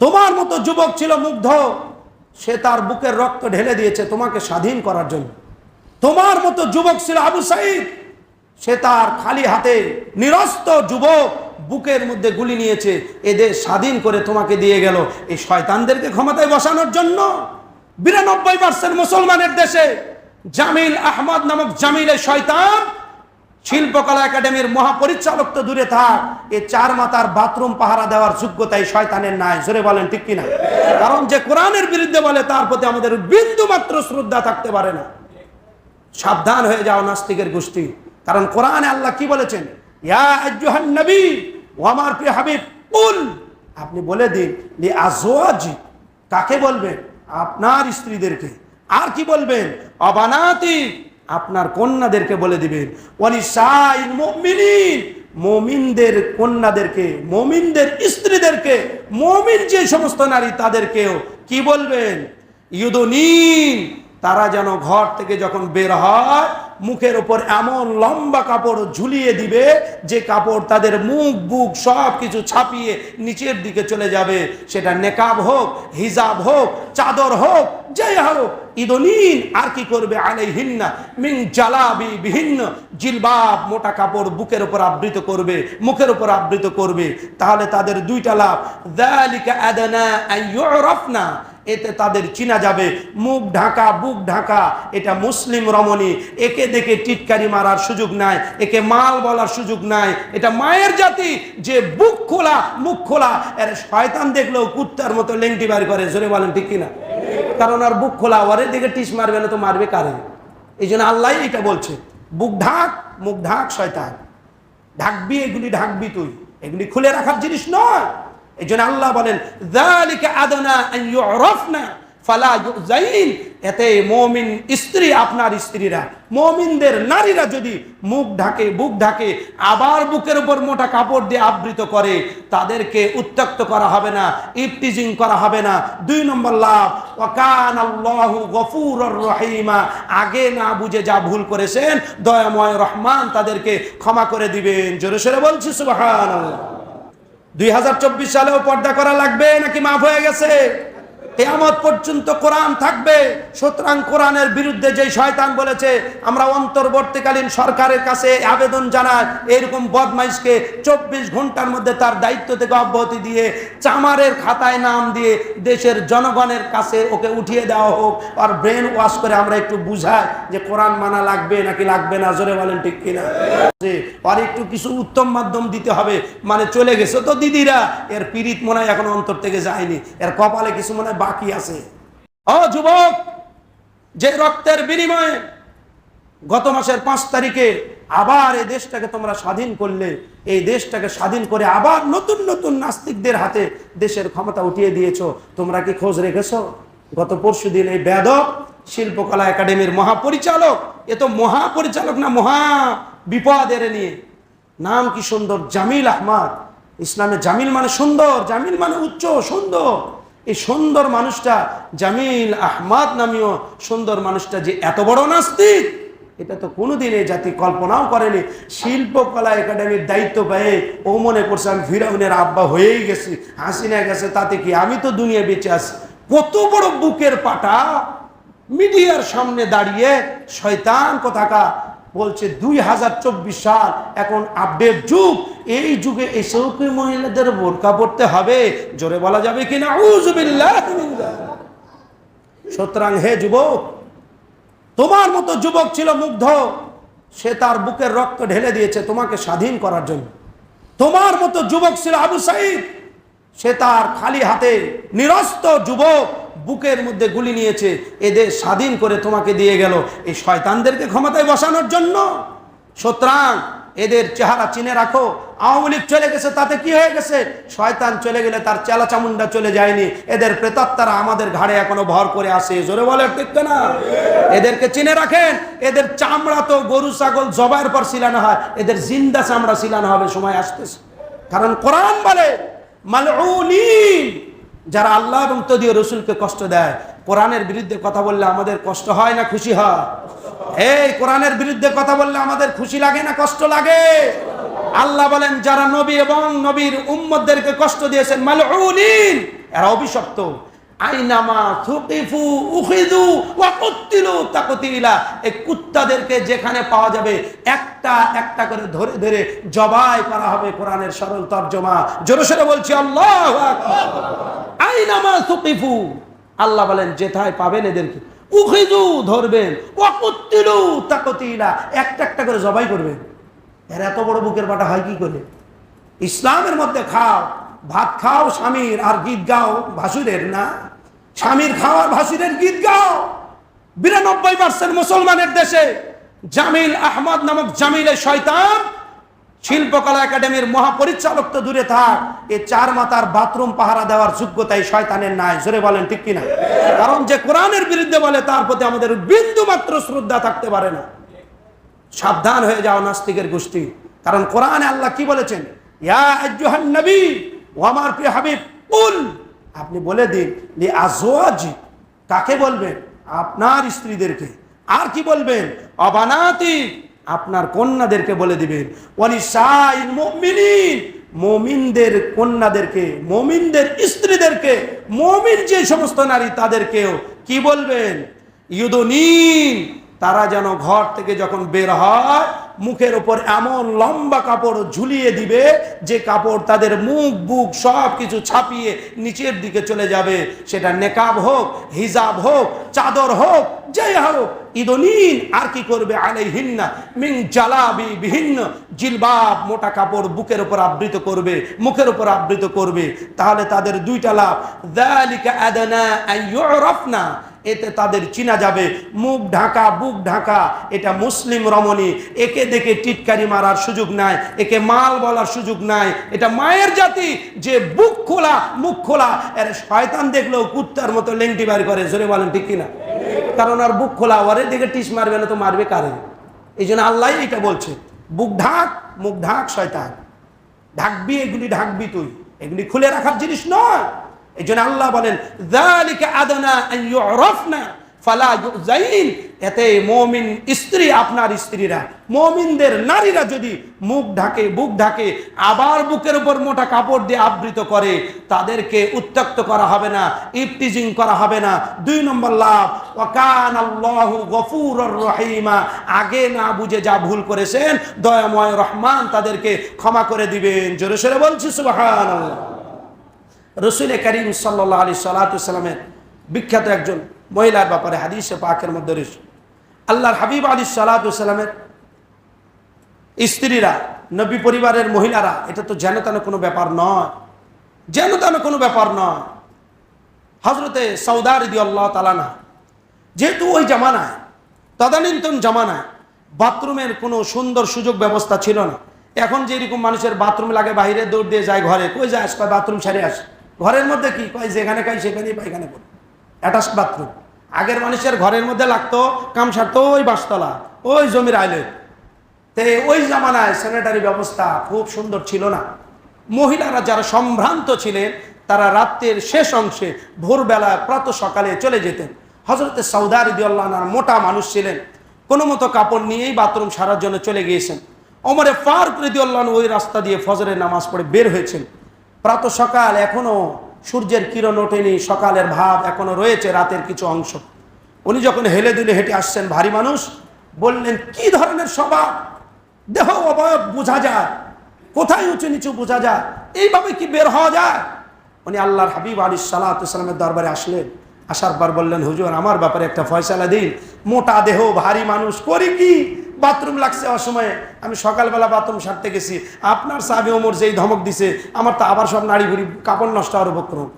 তোমার মতো যুবক ছিল মুগ্ধ। সে তার বুকের রক্ত ঢেলে দিয়েছে তোমাকে স্বাধীন করার জন্য। তোমার মতো যুবক ছিল আবু সাইদ। সে তার খালি হাতে নিরস্ত যুবক বুকের মধ্যে গুলি নিয়েছে। এদের স্বাধীন করে তোমাকে দিয়ে গেল এই শয়তানদেরকে ক্ষমতায় বসানোর জন্য। বিরানব্বই পার্সেন্ট মুসলমানের দেশে জামিল আহমদ নামক জামিল শয়তান শিল্পকলা একাডেমির মহাপরিচালক তো দূরে থাক। এ চার মাতার বাথরুম পাহারা দেওয়ার যোগ্যতা এই শয়তানের নাই। জোরে বলেন, ঠিক কিনা? কারণ যে কোরআনের বিরুদ্ধে বলে, তার প্রতি আমাদের বিন্দু মাত্র শ্রদ্ধা থাকতে পারে না। সাবধান হয়ে যাও নাস্তিকের গোষ্ঠী। কারণ কোরআনে আল্লাহ কি বলেছেন? নবী ও আমার প্রিয় হাবিব আপনি বলে দিন, লি আজওয়াজি। কাকে বলবেন? আপনার স্ত্রীদেরকে। আর কি বলবেন? অবানাতি। আপনার কন্যাদেরকে বলে দিবেন মমিনদের কন্যাদেরকে, মমিনদের স্ত্রীদেরকে, মমিন যে সমস্ত নারী তাদেরকেও কি বলবেন? ইউদনীন, তারা যেন ঘর থেকে যখন বের হয়, মুখের ওপর এমন লম্বা কাপড় ঝুলিয়ে দিবে, যে কাপড় তাদের মুখ, বুক সব কিছু ছাপিয়ে নিচের দিকে চলে যাবে। সেটা নেকাব হোক, হিজাব হোক, চাদর হোক, যাই হোক ইদনীন আর কি করবে আলাইহিন্না? মিং জালাবি বিভিন্ন জিলবাব মোটা কাপড় বুকের উপর আবৃত করবে, মুখের উপর আবৃত করবে। তাহলে তাদের দুইটা লাভ। দালিকা আদানা আইয়ুরাফনা এতে তাদের চিনা যাবে। মুখ ঢাকা, বুক ঢাকা, এটা মুসলিম রমণী। একে দেখে টিটকারি মারার সুযোগ নাই, একে মাল বলার সুযোগ নাই। এটা মায়ের জাতি, যে বুক খোলা, মুখ খোলা। এর শয়তান দেখলেও কুত্তার মতো লেংটি বার করে, জোরে বলেন ঠিক কিনা? কারণ আর বুক খোলা, ওরে দিকে টিস মারবে না তো মারবে কারে? এই জন্য আল্লাহ এটা বলছে, বুক ঢাক, মুখ ঢাক, শয়তান। ঢাকবি, এগুলি ঢাকবি তুই। এগুলি খুলে রাখার জিনিস নয়। এই জন্য আল্লাহ বলেন এতে মমিন স্ত্রী আপনার স্ত্রীরা, মমিনদের নারীরা যদি মুখ ঢাকে, বুক ঢাকে, আবার বুকের উপর মোটা কাপড় দিয়ে আবৃত করে, তাদেরকে উত্তক্ত করা হবে না ইফটিজিং করা হবে না। দুই নম্বর লাভ আল্লাহু গফুরর রহিমা। আগে না বুঝে যা ভুল করেছেন, দয়াময় রহমান তাদেরকে ক্ষমা করে দিবেন। জোরে সোরে বলছি, সুবহানাল্লাহ। দুই হাজার চব্বিশ সালেও পর্দা করা লাগবে নাকি মাফ হয়ে গেছে? কেয়ামত পর্যন্ত কোরআন থাকবে। সুতরাং কোরআনের বিরুদ্ধে যে শয়তান বলেছে, আমরা অন্তর্বর্তীকালীন সরকারের কাছে আবেদন জানাই, এরকম বদমাইশকে চব্বিশ ঘণ্টার মধ্যে তার দায়িত্ব থেকে অব্যাহতি দিয়ে, চামারের খাতায় নাম দিয়ে দেশের জনগণের কাছে ওকে উঠিয়ে দেওয়া হোক, আর ব্রেন ওয়াশ করে আমরা একটু বুঝাই যে কোরআন মানা লাগবে নাকি লাগবে না, জোরে বলেন ঠিক কিনা? আর একটু কিছু উত্তম মাধ্যম দিতে হবে মানে চলে গেছে। তো দিদিরা, এর পীড়িত মনে হয় এখন অন্তর থেকে যায়নি, এর কপালে কিছু মনে হয় বাকি আছে। ও যুবক, যে রক্তের বিনিময়ে গত মাসের পাঁচ তারিখে আবার এই দেশটাকে তোমরা স্বাধীন করলে, এই দেশটাকে স্বাধীন করে আবার নতুন নতুন নাস্তিকদের হাতে দেশের ক্ষমতা উঠিয়ে দিয়েছ। তোমরা কি খোঁজ রেখেছো? গত পরশু দিন এই বেদক শিল্পকলা একাডেমির মহাপরিচালক, এ তো মহাপরিচালক না, মহা বিপদ এর নিয়ে। নাম কি সুন্দর? জামিল আহমদ। ইসলামে জামিল মানে সুন্দর, জামিল মানে উচ্চ, সুন্দর। এই সুন্দর মানুষটা জামিল আহমাদ নামীয় সুন্দর মানুষটা যে এত বড় নাস্তিক, এটা তো কোনোদিন এই জাতি কল্পনাও করেনি। শিল্পকলা একাডেমির দায়িত্ব পেয়ে ও মনে করছে আমি ফিরাউনের আব্বা হয়েই গেছি, হাসিনা গেছে, তাতে কি আমি তো দুনিয়া বেঁচে আছি? কত বড় বুকের পাটা মিডিয়ার সামনে দাঁড়িয়ে শয়তান কোথাকা বলছে দুই হাজার চব্বিশ সাল এখন আপডেট যুগ। এই যুগে এসেও কি মহিলাদের বোরকা পড়তে হবে? জোরে বলা যাবে কিনা? সুতরাং হে যুবক, তোমার মতো যুবক ছিল মুগ্ধ। সে তার বুকের রক্ত ঢেলে দিয়েছে তোমাকে স্বাধীন করার জন্য। তোমার মতো যুবক ছিল আবু সাইদ। সে তার খালি হাতে নিরস্ত যুবক বুকের মধ্যে গুলি নিয়েছে এদের স্বাধীন করে তোমাকে দিয়ে গেল। এই শয়তানদেরকে ক্ষমতায় বসানোর জন্য। সুতরাং এদের চেহারা চিনে রাখো। আওয়ামী লীগ চলে গেছে, তাতে কি হয়ে গেছে? শয়তান চলে গেলে তার চেলা চামুন্ডা চলে যায়নি। এদের প্রেতাত্মারা আমাদের ঘাড়ে এখনও ভর করে আসে। জোরে বলে ঠিক না? এদেরকে চিনে রাখেন। এদের চামড়া তো গরু, ছাগল, জবাইয়ের পর সিলানো হয়। এদের জিন্দা চামড়া সিলানো হবে, সময় আসতেছে। কারণ কোরআন বলে, মালউনিন। যারা আল্লাহ এবং তদীয় রসুলকে কষ্ট দেয়, কোরআনের বিরুদ্ধে কথা বললে আমাদের কষ্ট হয় না খুশি হয়? এই কোরআনের বিরুদ্ধে কথা বললে আমাদের খুশি লাগে না কষ্ট লাগে? আল্লাহ বলেন, যারা নবী এবং নবীর উম্মদদেরকে কষ্ট দিয়েছেন, মালউনিন, এরা অভিশপ্ত। আইনামা সুকিফু উখিদু ওয়া কুতিলু এই কুত্তাদেরকে যেখানে পাওয়া যাবে, একটা একটা করে ধরে ধরে জবাই করা হবে কোরআনের সরল তর্জমা। জোরে বলছি, আল্লাহু আল্লাহ বলেন, যেথায় পাবেন এদেরকে। উখিদু ধরবেন। একটা একটা করে জবাই করবেন। এর এত বড় বুকের বাটা হয় কি করে? ইসলামের মধ্যে খাও, ভাত খাও স্বামীর, আর গীত গাও ভাসুরের না? স্বামীর খাওয়ার ভাসুরের গীত গাও। বিরানব্বই পার্সেন্ট মুসলমানের দেশে জামিল আহমদ নামক জামিলের শয়তান শিল্পকলা একাডেমির মহাপরিচালক তো দূরে থাক। এ চার মাতার বাথরুম পাহারা দেওয়ার যোগ্যতাই শয়তানের নাই। জোরে বলেন, ঠিক কিনা? কারণ যে কোরআনের বিরুদ্ধে বলে, তার প্রতি আমাদের বিন্দু মাত্র শ্রদ্ধা থাকতে পারে না। সাবধান হয়ে যাও নাস্তিকের গোষ্ঠী। কারণ কোরআনে আল্লাহ কি বলেছেন? ও আমার প্রিয় হাবিব, কুল। আপনি বলে দিন, লি আজওয়াজি। কাকে বলবেন? আপনার স্ত্রীদেরকে। আর কি বলবেন? অবানাতি। আপনার কন্যাদেরকে বলে দিবেন ওয়ানিসাইল মুমিনিন, মমিনদের কন্যাদেরকে, মমিনদের স্ত্রীদেরকে, মমিন যে সমস্ত নারী তাদেরকেও কি বলবেন? ইউদনীন তারা যেন ঘর থেকে যখন বের হয়, মুখের ওপর এমন লম্বা কাপড় ঝুলিয়ে দিবে, যে কাপড় তাদের মুখ, বুক সব কিছু ছাপিয়ে নিচের দিকে চলে যাবে। সেটা নেকাব হোক, হিজাব হোক, চাদর হোক, যাই হোক, ইদনিন আর কি করবে আলাইহিন্না মিং জালাবি বিভিন্ন জিলবাব মোটা কাপড় বুকের উপর আবৃত করবে, মুখের উপর আবৃত করবে। তাহলে তাদের দুইটা লাভ। যালিকা আদনা আন ইউরাফনা এতে তাদের চিনা যাবে। মুখ ঢাকা, বুক ঢাকা, এটা মুসলিম রমণী। একে দেখে টিটকারি মারার সুযোগ নাই, একে মাল বলার সুযোগ নাই। এটা মায়ের জাতি, যে বুক খোলা, মুখ খোলা, এর শয়তান দেখলেও কুত্তার মতো লেংটি বার করে। জোরে বলেন, ঠিক কিনা? কারণ আর বুক খোলা, ওরে দিকে টিস মারবে না তো মারবে কারে? এই জন্য আল্লাহ এটা বলছে, বুক ঢাক, মুখ ঢাক, শয়তান। ঢাকবি, এগুলি ঢাকবি তুই। এগুলি খুলে রাখার জিনিস নয়। এই জন্য আল্লাহ বলেন এতে মমিন স্ত্রী আপনার স্ত্রীরা, মমিনদের নারীরা যদি মুখ ঢাকে, বুক ঢাকে, আবার বুকের উপর মোটা কাপড় দিয়ে আবৃত করে, তাদেরকে উত্তক্ত করা হবে না ইফটিজিং করা হবে না। দুই নম্বর লাভ ওয়াকান আল্লাহু গফুরর রহিমা। আগে না বুঝে যা ভুল করেছেন, দয়াময় রহমান তাদেরকে ক্ষমা করে দিবেন। জোরে সোরে বলছি, সুবহানাল্লাহ। রসুল করিম সাল্লাহ আলী সাল্লাতামের বিখ্যাত একজন মহিলার ব্যাপারে হাদিসে পাকের মধ্যে রয়েছে। আল্লাহর হাবিব আলী সাল্লাতামের স্ত্রীরা, নবী পরিবারের মহিলারা, এটা তো যেন তেন কোনো ব্যাপার নয়। যেন তেন কোনো ব্যাপার নয়। হজরতে সৌদার দি আল্লাহ তালানা যেহেতু ওই জামানায়, তদানীন্তন জামানায় বাথরুমের কোনো সুন্দর সুযোগ ব্যবস্থা ছিল না। এখন যেরকম মানুষের বাথরুম লাগে, বাইরে দৌড় দিয়ে যায় ঘরে, কই যায় আসবে বাথরুম সারে আসে। ঘরের মধ্যে কি? কয়, যেখানে খাই সেখানেই পায়খানে পড়ে অ্যাটাচ বাথরুম আগের মানুষের ঘরের মধ্যে লাগতো, কাম সারতো ওই বাসতলা, ওই জমির আইলে। তে ওই জামানায় স্যানিটারি ব্যবস্থা খুব সুন্দর ছিল না। মহিলারা যারা সম্ভ্রান্ত ছিলেন, তারা রাত্রের শেষ অংশে ভোরবেলা প্রাত সকালে চলে যেতেন। হজরতে সৌদার দিয়াল্লাহ মোটা মানুষ ছিলেন। কোনো মতো কাপড় নিয়েই বাথরুম সারার জন্য চলে গিয়েছেন। অমরে ফারুক রিদিউল্লাহ ওই রাস্তা দিয়ে ফজরের নামাজ পড়ে বের হয়েছেন। প্রাত সকাল এখনও সূর্যের কিরণ ওঠেনি, সকালের ভাব এখনও রয়েছে রাতের কিছু অংশ। উনি যখন হেলে দুলে হেঁটে আসছেন, ভারী মানুষ, বললেন, কি ধরনের স্বভাব? দেহ অবয়ব বোঝা যায়। কোথায় উঁচু নিচু বোঝা যায়? এইভাবে কি বের হওয়া যায়? উনি আল্লাহর হাবিব আলী ইসলামের দরবারে আসলেন। আসার পর বললেন, হুজুর, আমার ব্যাপারে একটা ফয়সালা দিন। মোটা দেহ, ভারী মানুষ, করি কি? বাথরুম লাগছে অসময়ে। আমি সকালবেলা বাথরুম সারতে গেছি। আপনার সাহাবি ওমর যেই ধমক দিছে, আমার তো আবার সব নাড়ি ভুড়ি, কাপড় নষ্ট হওয়ার উপক্রম।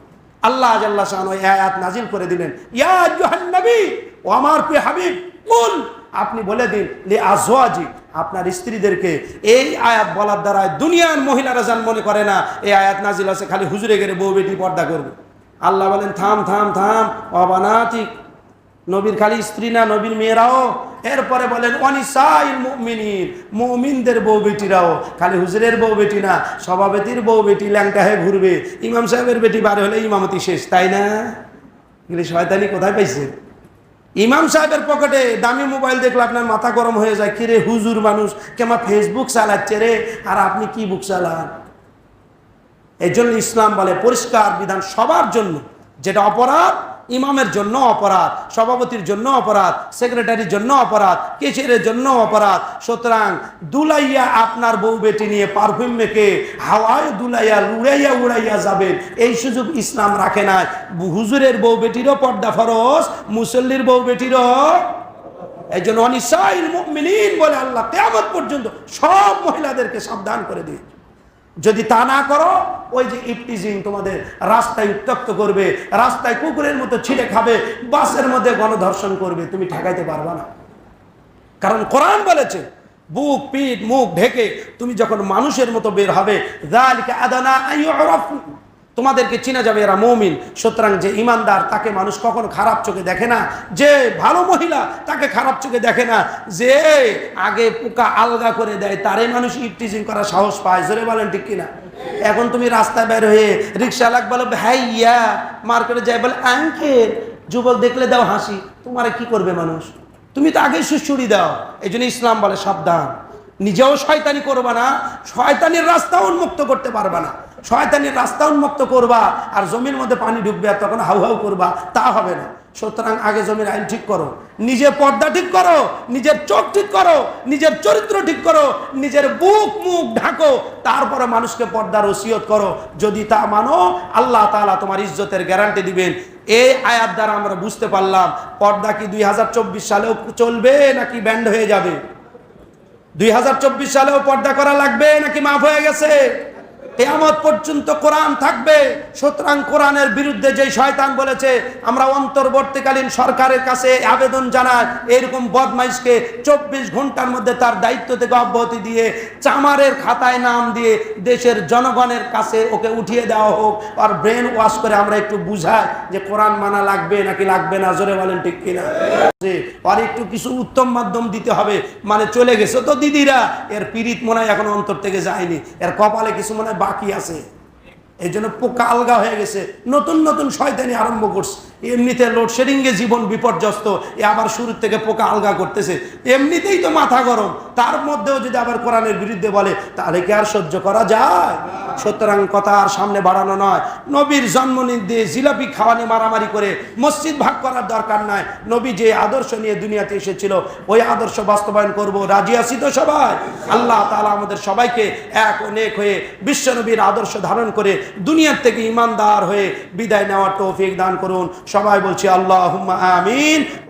আল্লাহ আজ আল্লাহ শাহান ওই আয়াত নাজিল করে দিলেন। ও আমার প্রিয় হাবিব, কুল, আপনি বলে দিন, লি আজওয়াজি, আপনার স্ত্রীদেরকে এই আয়াত বলার দ্বারা দুনিয়ার মহিলারা যান মনে করে না, এই আয়াত নাজিল আছে, খালি হুজুরে গেলে বউ বেটি পর্দা করবে। আল্লাহ বলেন, থাম থাম থাম, অবানাতিক। নবীর খালি স্ত্রী না, নবীর মেয়েরাও। এরপরে বলেন, অনিসাইল মুমিনিন, মুমিনদের বউ বেটিরাও খালি হুজুরের বউ বেটি না, সভাপতির বউ বেটি ল্যাংটা হয়ে ঘুরবে। ইমাম সাহেবের বেটি বারে হলে ইমামতি শেষ, তাই না? এগুলি শয়তানি কোথায় পাইছে? ইমাম সাহেবের পকেটে দামি মোবাইল দেখলে আপনার মাথা গরম হয়ে যায়। কিরে হুজুর মানুষ, কেমন ফেসবুক চালাচ্ছে রে? আর আপনি কি বুক চালান? এই জন্য ইসলাম বলে পরিষ্কার বিধান সবার জন্য। যেটা অপরাধ, ইমামের জন্য অপরাধ, সভাপতির জন্য অপরাধ, সেক্রেটারির জন্য অপরাধ কেশিয়ারের জন্য অপরাধ। সুতরাং দুলাইয়া আপনার বউ বেটি নিয়ে পারফিউম মেখে হাওয়ায় দুলাইয়া উড়াইয়া উড়াইয়া যাবেন। এই সুযোগ ইসলাম রাখে না হুজুরের বউ বেটিরও পর্দা ফরজ, মুসল্লির বউ বেটিরও। এই জন্য মুমিনিন বলে আল্লাহ কেয়ামত পর্যন্ত সব মহিলাদেরকে সাবধান করে দিয়ে যদি তা না করো, ওই যে ইপটিজিং তোমাদের রাস্তায় উত্তক্ত করবে, রাস্তায় কুকুরের মতো ছিঁড়ে খাবে, বাসের মধ্যে গণধর্ষণ করবে, তুমি ঠেকাইতে পারবা না কারণ কোরআন বলেছে, বুক, পিঠ, মুখ ঢেকে তুমি যখন মানুষের মতো বের হবে আদানা। তোমাদেরকে চিনা যাবে এরা মৌমিন। সুতরাং যে ইমানদার, তাকে মানুষ কখনো খারাপ চোখে দেখে না। যে ভালো মহিলা, তাকে খারাপ চোখে দেখে না। যে আগে পোকা আলগা করে দেয় তারে মানুষ ইপটিজিং করার সাহস পায়। জোরে বলেন ঠিক কিনা? এখন তুমি রাস্তায় বের হয়ে রিক্সা লাগ বলো, ভাইয়া। মার্কেটে যাই বলে, আঙ্কেল, যুবক দেখলে দাও হাসি। তোমার কি করবে মানুষ? তুমি তো আগেই সুশ্রুড়ি দাও। এই ইসলাম বলে সাবধান। নিজেও শয়তানি করবা না, শয়তানির রাস্তা উন্মুক্ত করতে পারবা না। শয়তানির রাস্তা উন্মুক্ত করবা আর জমির মধ্যে পানি ঢুকবে আর তখন হাউ হাউ করবা, তা হবে না। সুতরাং আগে জমির আইন ঠিক করো নিজের পর্দা ঠিক করো, নিজের চোখ ঠিক করো, নিজের চরিত্র ঠিক করো, নিজের বুক মুখ ঢাকো, তারপরে মানুষকে পর্দার ওসিয়ত করো। যদি তা মানো, আল্লাহ তাআলা তোমার ইজ্জতের গ্যারান্টি দিবেন। এই আয়াত দ্বারা আমরা বুঝতে পারলাম, পর্দা কি দুই হাজার চব্বিশ সালেও চলবে নাকি ব্যান্ড হয়ে যাবে? দুই হাজার চব্বিশ সালেও পর্দা করা লাগবে নাকি মাফ হয়ে গেছে? কেয়ামত পর্যন্ত কোরআন থাকবে। সুতরাং কোরআনের বিরুদ্ধে যে শয়তান বলেছে, আমরা অন্তর্বর্তীকালীন সরকারের কাছে আবেদন জানাই, এরকম বদমাইশকে চব্বিশ ঘণ্টার মধ্যে তার দায়িত্ব থেকে অব্যাহতি দিয়ে, চামারের খাতায় নাম দিয়ে দেশের জনগণের কাছে ওকে উঠিয়ে দেওয়া হোক, আর ব্রেন ওয়াশ করে আমরা একটু বুঝাই যে কোরআন মানা লাগবে নাকি লাগবে না, জোরে বলেন ঠিক কিনা? আর একটু কিছু উত্তম মাধ্যম দিতে হবে মানে চলে গেছে তো দিদিরা। এর পীড়িত মনে হয় এখন অন্তর থেকে যায়নি, এর কপালে কিছু মনে হয় বাকি আছে। এই জন্য পোকা আলগা হয়ে গেছে। নতুন নতুন শয়তানি আরম্ভ করছে। এমনিতে লোডশেডিংয়ে জীবন বিপর্যস্ত, এ আবার শুরুর থেকে পোকা আলগা করতেছে। এমনিতেই তো মাথা গরম। তার মধ্যেও যদি আবার কোরআনের বিরুদ্ধে বলে, তাহলে কি আর সহ্য করা যায়? সুতরাং কথা আর সামনে বাড়ানো নয়। নবীর জন্মদিন দিয়ে জিলাপি খাওয়ানি, মারামারি করে মসজিদ ভাগ করার দরকার নাই। নবী যে আদর্শ নিয়ে দুনিয়াতে এসেছিল, ওই আদর্শ বাস্তবায়ন করব। রাজি আছি তো সবাই? আল্লাহ তাআলা আমাদের সবাইকে এক অনেক হয়ে বিশ্বনবীর আদর্শ ধারণ করে দুনিয়ার থেকে ইমানদার হয়ে বিদায় নেওয়ার তৌফিক দান করুন। সবাই বলছি আল্লাহ আমিন।